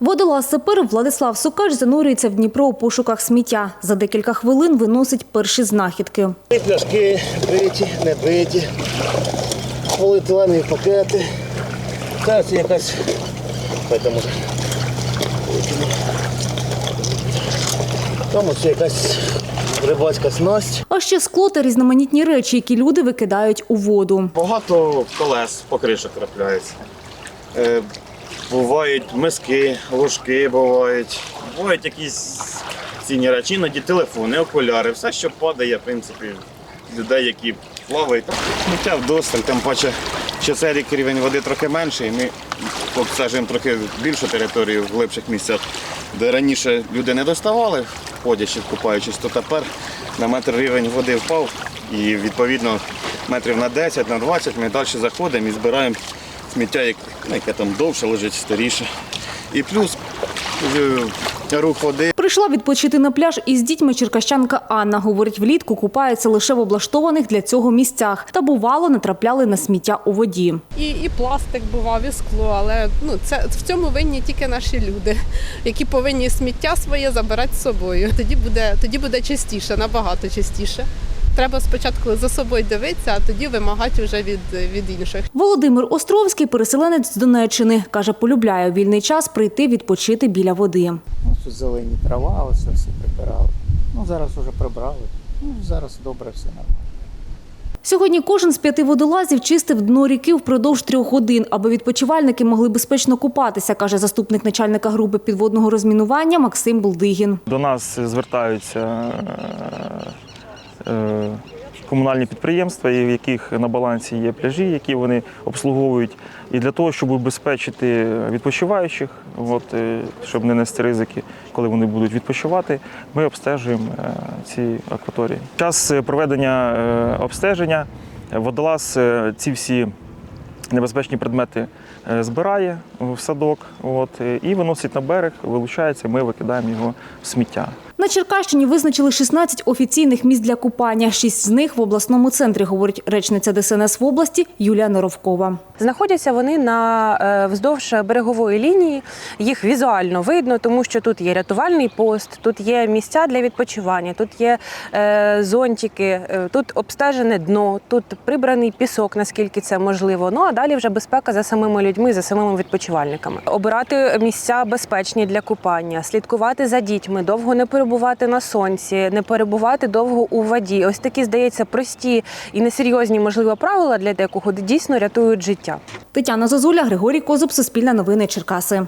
Водолаз сапер Владислав Сукач занурюється в Дніпро у пошуках сміття. За декілька хвилин виносить перші знахідки. Пляшки биті, не биті, поліетиленові пакети. Та це якась. Це. Там ось якась рибацька снасть. А ще скло та різноманітні речі, які люди викидають у воду. Багато колес по кришах трапляється. Бувають миски, ложки бувають, бувають якісь цінні речі, іноді телефони, окуляри, все, що падає, в принципі, людей, які плавають. Сміття вдосталь, тим паче, що цей рік рівень води трохи менший, ми обстежуємо трохи більшу територію в глибших місцях, де раніше люди не доставали, ходячи, купаючись, то тепер на метр рівень води впав і відповідно метрів на 10, на 20 ми далі заходимо і збираємо сміття, як- ну, яке там довше лежить, старіше. І плюс е, рух води. Прийшла відпочити на пляж із дітьми черкащанка Анна. Говорить, влітку купаються лише в облаштованих для цього місцях. Та бувало натрапляли на сміття у воді. І, і пластик бував, і скло, але ну це в цьому винні тільки наші люди, які повинні сміття своє забирати з собою. Тоді буде тоді буде частіше, набагато частіше. Треба спочатку за собою дивитися, а тоді вимагати вже від, від інших. Володимир Островський, переселенець з Донеччини, каже, полюбляє у вільний час прийти відпочити біля води. Ну, тут зелені трава, оце все прибирали. Ну, зараз вже прибрали. Ну, зараз добре, все нормально. Сьогодні кожен з п'яти водолазів чистив дно ріки впродовж трьох годин, аби відпочивальники могли безпечно купатися, каже заступник начальника групи підводного розмінування Максим Булдигін. До нас звертаються комунальні підприємства, в яких на балансі є пляжі, які вони обслуговують. І для того, щоб убезпечити відпочиваючих, от, е, щоб не нести ризики, коли вони будуть відпочивати, ми обстежуємо е, ці акваторії. Час е, проведення е, обстеження водолаз е, ці всі небезпечні предмети е, збирає в садок от, е, і виносить на берег, вилучається, ми викидаємо його в сміття. На Черкащині визначили 16 офіційних місць для купання. Шість з них в обласному центрі, говорить речниця ДСНС в області Юлія Норовкова. Знаходяться вони на е, вздовж берегової лінії. Їх візуально видно, тому що тут є рятувальний пост, тут є місця для відпочивання, тут є е, зонтики, е, тут обстежене дно, тут прибраний пісок, наскільки це можливо. Ну а далі вже безпека за самими людьми, за самими відпочивальниками. Обирати місця безпечні для купання, слідкувати за дітьми, довго не перебувати на сонці, не перебувати довго у воді. Ось такі здається прості і несерйозні, можливо, правила для декого дійсно рятують життя. Тетяна Зозуля, Григорій Козуб, Суспільне новини Черкаси.